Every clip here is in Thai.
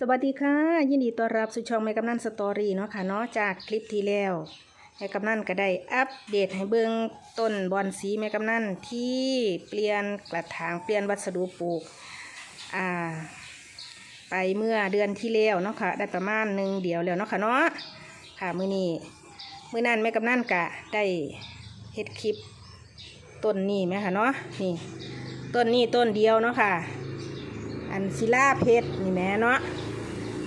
สวัสดีค่ะ ยินดีต้อนรับสู่ช่องแม่กำนันสตอรี่เนาะค่ะเนาะจากคลิปที่แล้วแม่กำนันก็ได้อัปเดตให้เบิ่งต้นบอนสีแม่กำนันที่เปลี่ยนกระถางเปลี่ยนวัสดุปลูกอ่าไปเมื่อเดือนที่แล้วเนาะค่ะได้ประมาณหนึ่งเดียวแล้วเนาะค่ะเนาะค่ะมือนี้มือนั้นแม่กำนันก็ได้เฮ็ดคลิปต้นนี้ไหมค่ะเนาะนี่ต้นนี้ต้นเดียวเนาะค่ะอันศิลาเพชรนี่แม่เนาะ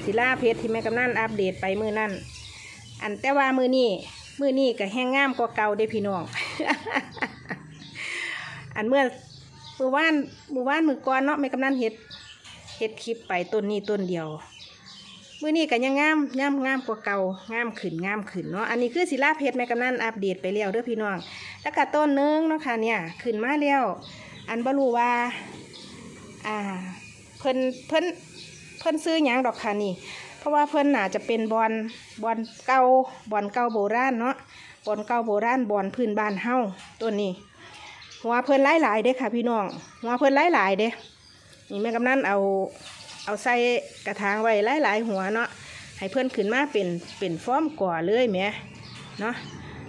ศิลาเพชรที่แม่กำนันอัปเดตไปมือนั่นอันแต่ว่ามือนี่มือนี่ก็แห้งงามกว่าเก่าเด้พี่น้อง อันเมื่อมือว่านมือว่านมือก่อนเนาะแม่กำนันเฮ็ดเฮ็ดคลิปไปต้นนี้ต้นเดียวมือนี่ก็ยังงามงามงามกว่าเก่างามขึ้นงามขึ้นเนาะอันนี้คือศิลาเพชรแม่กำนันอัปเดตไปแล้วเด้อพี่น้อง แล้วก็ต้นนึงเนาะค่ะเนี่ยขึ้นมาแล้วอันบรูว่าอ่าเพิ่นเพิ่น เพิ่นซื้อหยังดอกค่ะนี่ เพราะว่าเพิ่นน่าจะเป็นบอลบอลเก่าบอลเก่าโบราณเนาะบอลเก่าโบราณบอลพื้นบ้านเฮาตัวนี้หัวเพิ่นหลายๆเด้ค่ะ พี่น้องหัวเพิ่นหลายๆเด้นี่แม่กำนันเอาเอาใส่กระถางไว้หลายๆหัวเนาะให้เพิ่อนขึ้นมาเป็นเป็นฟอมก่อเลยแหมเนาะ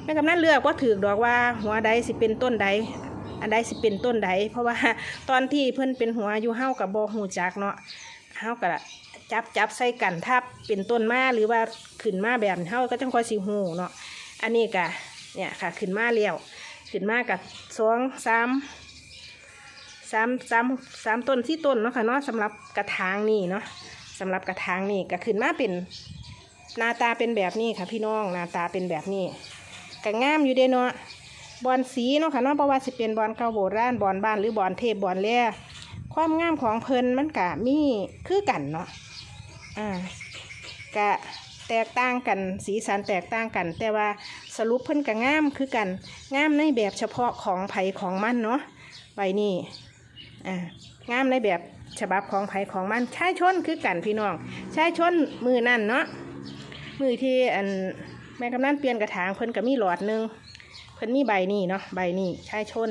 แม่กำนันเลือกว่าถือดอกว่าหัวใดสิเป็นต้นใด อันใดสิเป็นต้นใด เพราะว่าตอนที่เพิ่อนเป็นหัวอยู่เฮากับบ่ฮู้จักเนาะ เฮาก็จับจับใส่กันทับเป็นต้นมาหรือว่าขึ้นมาแบบเฮาก็จังค่อยสิฮู้เนาะอันนี้ก็เนี่ยค่ะขึ้นมาแล้วขึ้นมากับสองสามสามสามสามต้นที่ต้นเนาะค่ะเนาะสำหรับกระถางนี่เนาะสำหรับกระถางนี่ก็ขึ้นมาเป็นหน้าตาเป็นแบบนี้ค่ะพี่น้องหน้าตาเป็นแบบนี้ก็งามอยู่เด้เนาะบอลสีเนาะค่ะเนาะเพราะว่าสิเป็นบอลเก่าโบราณบอลบ้านหรือบอลเทพบอลแร่ ความงามของเพลินมันกะมีคือกันเนาะอ่ากะแตกต่างกันสีสันแตกต่างกัน แต่ว่าสรุปเพิ่นกะงามคือกันงามในแบบเฉพาะของไผ่ของมันเนาะใบนี้อ่างามในแบบฉบับของไผ่ของมันใช้ชนคือกันพี่น้องใช้ชนมือนั่นเนาะมือที่อันแม่กำนันเปลี่ยนกระถางเพิ่นก็มีหลอดหนึงเพิ่นมีใบนี่เนาะใบนี่ชายชน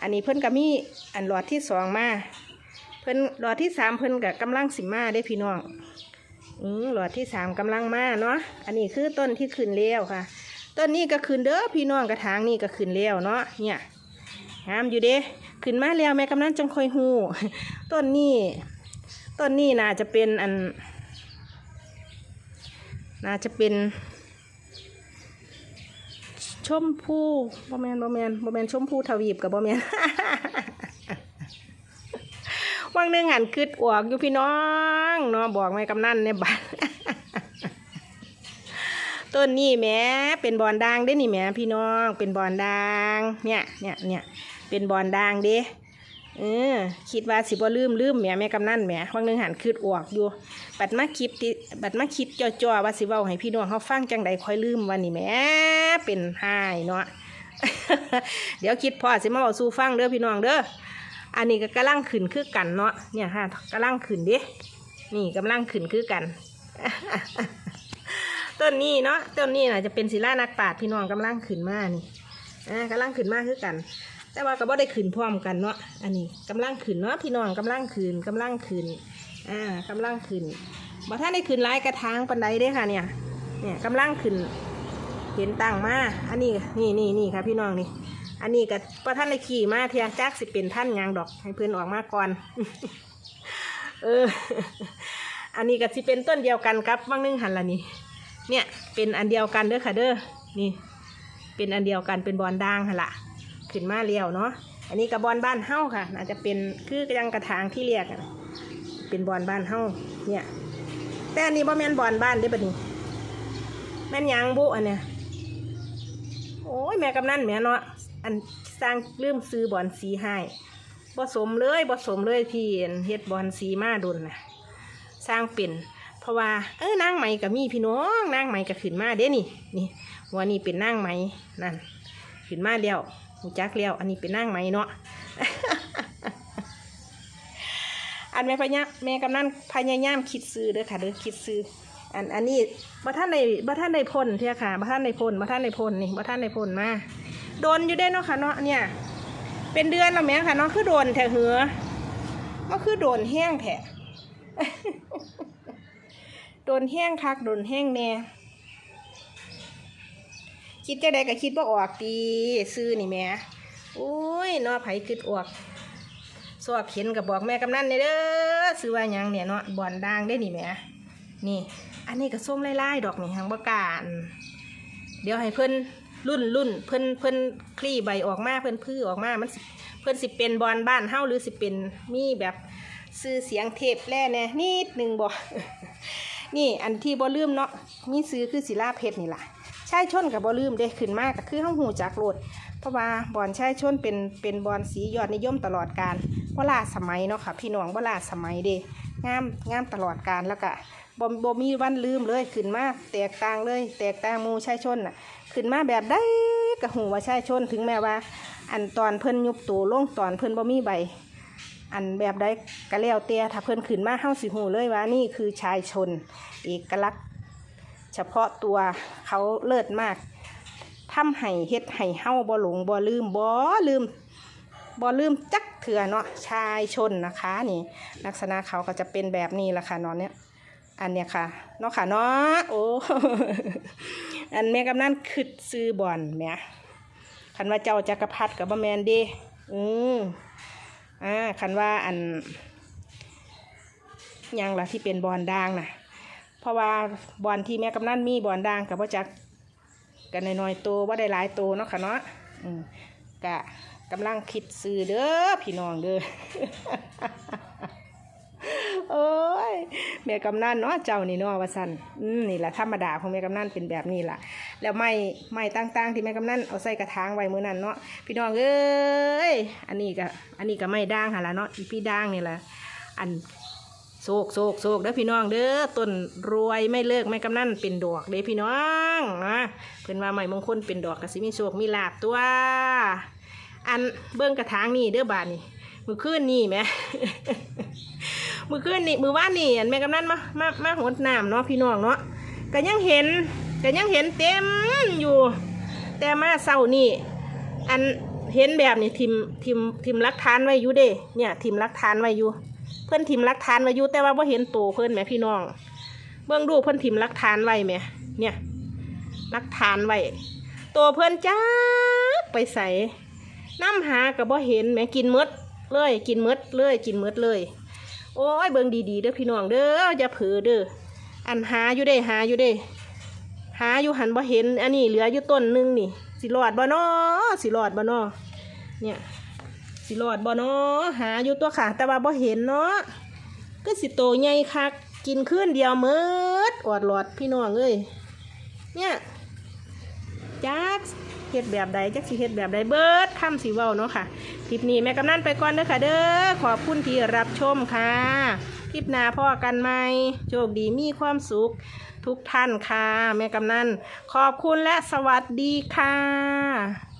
อันนี้เพิ่นก็มีอันหลอดที่สองมาเพิ่นหลอดที่สามเพิ่นก็กำลังสิมาได้พี่น้องอืมหลอดที่สามกำลังมาเนาะอันนี้คือต้นที่ขึ้นเลี้ยวค่ะ ต้นนี้ก็ขึ้นเด้อพี่น้องกระถางนี่ก็ขึ้นเลี้ยวเนาะเนี่ยงามอยู่เด้ขึ้นมาแล้วแม่กำนันจังค่อยหูต้นนี้ต้นนี้น่าจะเป็นอัน น่าจะเป็น ชมพูบอแมนบอแมนบอแมนชมพูทวีบกับบอแมนว่างหนึงหันคืดอวกอยู่พี่น้องเนาะบอกไม่กำนันเนี่ยบัดต้นนี่แม่เป็นบอนดังเด้นี่แม่พี่น้องเป็นบอนดังเนี่ยเนี่ยเนี่ยเป็นบอนดังเด้ เออคิดว่าสิบ่ลืมลืมแหม่แม่กำนันแหม่วังหนึงหันคืดอวกอยู่ บัดมาคิดติบัดมาคิดจ่อๆว่าสิเว้าให้พี่น้องเขาฟังจังใดค่อยลืมวันนี้แหม่เป็นหายเนาะ เดี๋ยวคิดพอสิมาบอกสู่ฟังเด้อพี่น้องเด้ออันนี้ก็กำลังขึ้นคือกันเนาะเนี่ยฮะกำลังขึ้นเด้นี่กำลังขึ้นคือกัน ต้นนี้เนาะต้นนี้น่ะจะเป็นศิลานักปราชญ์พี่น้องกำลังขึ้นมานี่อ่ากำลังขึ้นมาคือกัน แต่ว่าก็บ่ได้ขึ้นพร้อมกันเนาะอันนี้กำลังขึ้นเนาะพี่น้องกำลังขึ้นกำลังขึ้นอ่ากำลังขึ้นบ่ท่านได้ขึ้นหลายกระถางปันใดเด้ค่ะเนี่ยเนี่ยกำลังขึ้นเห็นตังมาอันนี้นี่นี่นี่ค่ะพี่น้องนี่อันนี้กับบ่ท่านได้ขี่มาเทียจักสิเป็นท่านยางดอกให้เพื่อนออกมาก่อน เออ อันนี้ก็สิเป็นต้นเดียวกันครับว่างนึงหันละนี่เนี่ยเป็นอันเดียวกันเด้อค่ะเด้อนี่ เป็นอันเดียวกันเป็นบอลด่างหันละ ขึ้นมาเลี้ยวเนาะอันนี้กับบอลบ้านเฮ้าค่ะอาจจะเป็นคือยังกระถางที่เรียกอะเป็นบอลบ้านเฮ้าเนี่ยแต่อันนี้บ่แม่นบอลบ้านเด้อบัดนี้แม่นยังบุอันเนี้ยโอ้ยแม่กำนันแม่เนาะอันสร้างลืมซื้อบอลสีให้บ่สมเลยบ่สมเลยที่เฮ็ดบอลสีมาดุนน่ะสร้างเป็นเพราะว่าเออนางไหมก็มีพี่น้องนางไหมก็ขึ้นมาเด้นี่นี่วันนี้เป็นนางไหมนั่นขึ้นมาแล้ว หูจักแล้ว อันนี้เป็นนางไหมเนาะอันแม่พญาแม่กำนันพยายามคิดซื้อเด้อค่ะเด้อคิดซื้ออันอันนี้บ่ท่านในบ่ท่านในพ่นเทียค่ะบ่ท่านในพ่นบ่ท่านในพ่นนี่บ่ท่านในพ่นมาโดนอยู่ได้เนาะค่ะเนาะเนี่ย เป็นเดือนแล้วแม่ค่ะเนาะคือโดนแถเหือก็คือโดนแห้งแถโดนแห้งคักโดนแห้งแน่ คิดจะได้ก็คิดว่าออกตีซื้อนี่แม่โอ้ยนอไผคิดออกสอบเห็นกับบอกแม่กำนันเนี่ยเด้อซื้อว่าหยังเนี่ยเนาะบอนด่างได้นี่แม่นี่ อันนี้ก็ส้มไล่ๆดอกนี่ทางประกาศเดี๋ยวให้เพิ่นรุ่นรุ่นเพิ่นเพิ่นคลี่ใบออกมาเพิ่นพื้อออกมามันเพิ่นสิเป็นบอลบ้านเฮาหรือสิเป็นมีแบบซื้อเสียงเทปแล่แน่นิดหนึ่งบ่นี่อันที่บ่ลืมเนาะมีซื้อคือศิลาเพชรนี่ล่ะ ชายชนกับบ่ลืมเด้ขึ้นมากก็คือเฮาหูจักโลดเพราะว่าบอลชายชนเป็นเป็นบอลสียอดนิยมตลอดการบ่ลาสมัยเนาะค่ะ พี่น้องบ่ลาสมัยเด้งามงามตลอดการแล้วก็บ่บ่มีวันลืมเลยขึ้นมาแตกต่างเลย แตกต่างมูชายชนน่ะขึ้นมาแบบได้ก็หูว่าชายชนถึงแม้ว่า อันตอนเพิ่นยุบตัวลงตอนเพิ่นบ่มีใบอันแบบใดก็แล้วแต่ถ้าเพิ่นขึ้นมาเฮาสิหูเลยว่านี่คือชายชนเอกลักษณ์ เฉพาะตัวเขาเลิศมากทำให้เฮ็ดให้เฮาบ่หลงบ่ลืมบ่ลืมบ่ลืมจักเถื่อเนาะชายชนนะคะนี่ ลักษณะเขาก็จะเป็นแบบนี้ละค่ะนอนเนี้ยอันเนี้ยค่ะเนาะค่ะเนาะโอ้อันแม่กำนันคึดซื้อบอนแม่คันว่าเจ้าจักรพรรดิกับบ่แมนเด้อืมอ่าคันว่าอันยังละที่เป็นบอนด่างน่ะ เพราะว่าบอลที่แม่กำนันมีบอลด่างกับว่าจักกันน้อยๆตัวว่าได้หลายตัวเนาะค่ะเนาะกะกำลังคิดซื้อเด้อพี่น้องเด้อโอ้ยแม่กำนันเนาะเจ้านี่เนาะว่าสันนี่แหละธรรมดาของแม่กำนันเป็นแบบนี้ล่ะ แล้วไม้ไม้ต่างๆ ที่แม่กำนันเอาใส่กระถางไว้มื้อนั้นเนาะพี่น้องเอ้ยอันนี้ก็อันนี้ก็ไม้ด่างหั่นล่ะเนาะอีพี่ด่างนี่แหละอัน โศกโศกโศกเด้อพี่น้องเด้อต้นรวยไม่เลิกไม่กำนั่นเป็นดอกเด้อพี่น้องนะเพิ่นว่าใหม่มงคลเป็นดอกกะสิมีโศกมีลาบตัว อันเบิ้งกระถางนี่เด้อบาดนี่มือคืนนี่แหม่มือคืนนี่มือว่านนี่อันแม่กำนันมามามาหดน้ำเนาะพี่น้องเนาะก็ยังเห็นก็ยังเห็นเต็มอยู่ แต่มาเศร้านี่อันเห็นแบบนี่ทิมทิมทิมรักฐานไว้อยู่เด้เนี่ยทิมรักฐานไว้อยู่ เพิ่อนทิมรักฐานไว้อยู่แต่ว่าบ่เห็นตัวเพิ่อนแหมพี่น้อง เบิ่งดูเพิ่อนทิมรักฐานไว้แหมเนี่ยรักฐานไว้ตัวเพิ่อนจักไปใส่น้ำหาก็บ่เห็นแหมกินมดเลยกินมดเลยกินมดเลย โอ้ยเบิ่งดีๆเด้อพี่น้องเด้ออย่าเผลอเด้ออันหาอยู่เด้หาอยู่เด้ หาอยู่หันบ่เห็น อันนี้เหลืออยู่ต้นหนึงนี่ สิรอดบ่น้อสิรอดบ่น้อเนี่ย สิรอดบ่เนาะหาอยู่ตัวค่ะ แต่ว่าบ่เห็นเนาะก็สิโตใหญ่คักกินคืนเดียวเมิดอดหลอดพี่น้องเอ้ยเนี่ยจักเฮ็ดแบบใดจักสิเฮ็ดแบบใดเบิดคำสิเว้าเนาะค่ะคลิปนี้แม่กำนันไปก่อนเด้อค่ะเด้อขอบคุณที่รับชมค่ะคลิปหน้าพ่อกันไหมโชคดีมีความสุขทุกท่านค่ะ แม่กำนันขอบคุณและสวัสดีค่ะ